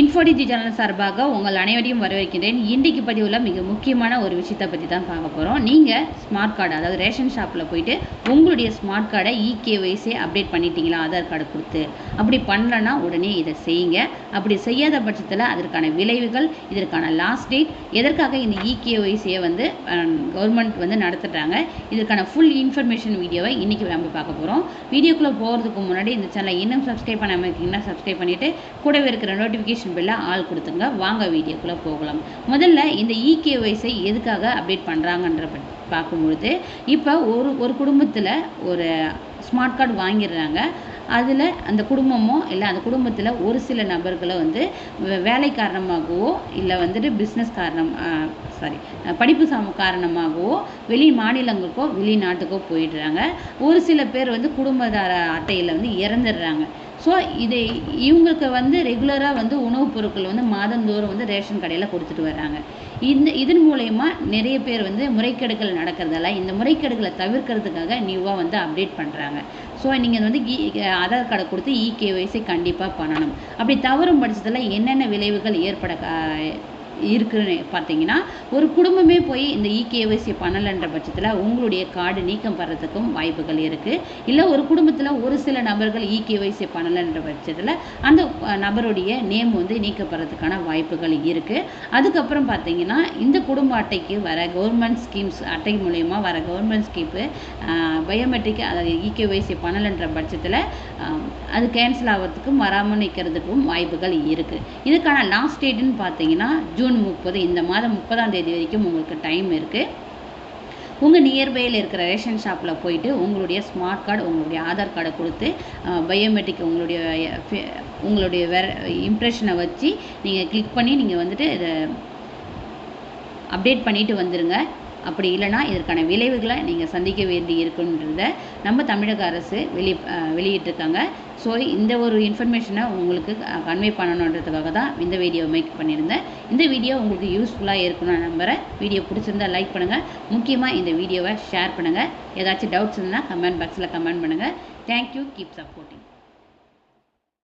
இன்ஃபோடிஜி channel சார்பாக உங்கள் அனைவரையும் வரவேற்கிறேன். இன்றைக்கு பதிவில் மிக முக்கியமான ஒரு விஷயத்தை பற்றி தான் பார்க்க போகிறோம் நீங்கள் ஸ்மார்ட் கார்டு அதாவது ரேஷன் ஷாப்பில் போயிட்டு உங்களுடைய ஸ்மார்ட் கார்டை இகேவைசி அப்டேட் பண்ணிட்டீங்களா? ஆதார் கார்டு கொடுத்து. அப்படி பண்ணலன்னா உடனே இதை செய்யுங்க. அப்படி செய்யாத பட்சத்தில் அதற்கான விளைவுகள் இதற்கான லாஸ்ட் டேட் எதற்காக இந்த இகேஒய்ஸியை வந்து கவர்மெண்ட் வந்து நடத்துகிறாங்க இதற்கான ஃபுல் இன்ஃபர்மேஷன் வீடியோவை இன்றைக்கி நம்ம பார்க்க போகிறோம் வீடியோக்குள்ளே போகிறதுக்கு முன்னாடி இந்த சேனலை இன்னும் சப்ஸ்கிரைப் பண்ணாமல் இருக்கீங்கன்னா சப்ஸ்கிரைப் பண்ணிவிட்டு கூடவே இருக்கிற நோட்டிஃபிகேஷன் பில்லை ஆள் கொடுத்துங்க வாங்க வீடியோக்குள்ளே போகலாம். முதல்ல இந்த இகேவைஸை எதுக்காக அப்டேட் பண்ணுறாங்கன்ற பார்க்கும்பொழுது இப்போ ஒரு ஒரு குடும்பத்தில் ஒரு ஸ்மார்ட் கார்டு வாங்கிடுறாங்க. அதில் அந்த குடும்பமோ இல்லை அந்த குடும்பத்தில் ஒரு சில நபர்களை வந்து வே- வேலை காரணமாகவோ இல்லை வந்துட்டு பிஸ்னஸ் காரணம் சாரி படிப்பு சம காரணமாகவோ வெளி மாநிலங்களுக்கோ வெளிநாட்டுக்கோ போயிடுறாங்க. ஒரு சில பேர் வந்து குடும்பதார அட்டையில் வந்து இறந்துடுறாங்க. ஸோ இதை இவங்களுக்கு வந்து ரெகுலராக வந்து உணவுப் பொருட்கள் வந்து மாதந்தோறும் வந்து ரேஷன் கடையில் கொடுத்துட்டு வர்றாங்க. இந்த இதன் மூலயமா நிறைய பேர் வந்து முறைகேடுகள் நடக்கிறதால இந்த முறைகேடுகளை தவிர்க்கிறதுக்காக நியூவாக வந்து அப்டேட் பண்ணுறாங்க ஸோ நீங்கள் வந்து இ ஆதார் கார்டை கொடுத்து இகேஒய்சி கண்டிப்பாக பண்ணணும். அப்படி தவறும் பட்சத்தில் என்னென்ன விளைவுகள் ஏற்பட கா- இருக்குன்னு பார்த்தீங்கன்னா ஒரு குடும்பமே போய் இந்த இகேவைசி பண்ணலைன்ற பட்சத்தில் உங்களுடைய கார்டு நீக்கம் பண்ணுறதுக்கும் வாய்ப்புகள் இருக்குது இல்லை ஒரு குடும்பத்தில் ஒரு சில நபர்கள் இகேஒய்சி பண்ணலைன்ற பட்சத்தில் அந்த நபருடைய நேம் வந்து நீக்கப்படுறதுக்கான வாய்ப்புகள் இருக்குது அதுக்கப்புறம் பார்த்தீங்கன்னா இந்த குடும்ப அட்டைக்கு வர கவர்மெண்ட் ஸ்கீம்ஸ் அட்டை மூலயமா வர கவர்மெண்ட் ஸ்கீப்பு பயோமெட்ரிக் அதாவது இகேவைசி பண்ணலைன்ற பட்சத்தில் அது கேன்சல் ஆகிறதுக்கும் வராமல் நிற்கிறதுக்கும் வாய்ப்புகள் இருக்குது இதுக்கான லாஸ்ட் டேட்டுன்னு பார்த்தீங்கன்னா ஜூன் முப்பது இந்த மாதம் முப்பதாம் தேதி வரைக்கும் உங்களுக்கு டைம் இருக்குது உங்கள் நியர்பையில் இருக்கிற ரேஷன் ஷாப்பில் போயிட்டு உங்களுடைய ஸ்மார்ட் கார்டு உங்களுடைய ஆதார் கார்டை கொடுத்து பயோமெட்ரிக் உங்களுடைய உங்களுடைய வேற இம்ப்ரெஷனை வச்சு நீங்கள் கிளிக் பண்ணி நீங்கள் வந்துட்டு இதை அப்டேட் பண்ணிவிட்டு வந்துடுங்க அப்படி இல்லைன்னா இதற்கான விளைவுகளை நீங்கள் சந்திக்க வேண்டி இருக்குன்றத நம்ம தமிழக அரசு வெளி வெளியிட்டிருக்காங்க. ஸோ இந்த ஒரு இன்ஃபர்மேஷனை உங்களுக்கு கன்வே பண்ணணுன்றதுக்காக தான் இந்த வீடியோ மேக் பண்ணியிருந்தேன். இந்த வீடியோ உங்களுக்கு யூஸ்ஃபுல்லாக இருக்கும்னு நம்புகிறேன் வீடியோ பிடிச்சிருந்தா லைக் பண்ணுங்கள் முக்கியமாக இந்த வீடியோவை ஷேர் பண்ணுங்கள் ஏதாச்சும் டவுட்ஸ் இருந்தால் கமெண்ட் பாக்ஸில் கமெண்ட் பண்ணுங்கள் தேங்க்யூ கீப் சப்போர்ட்டிங்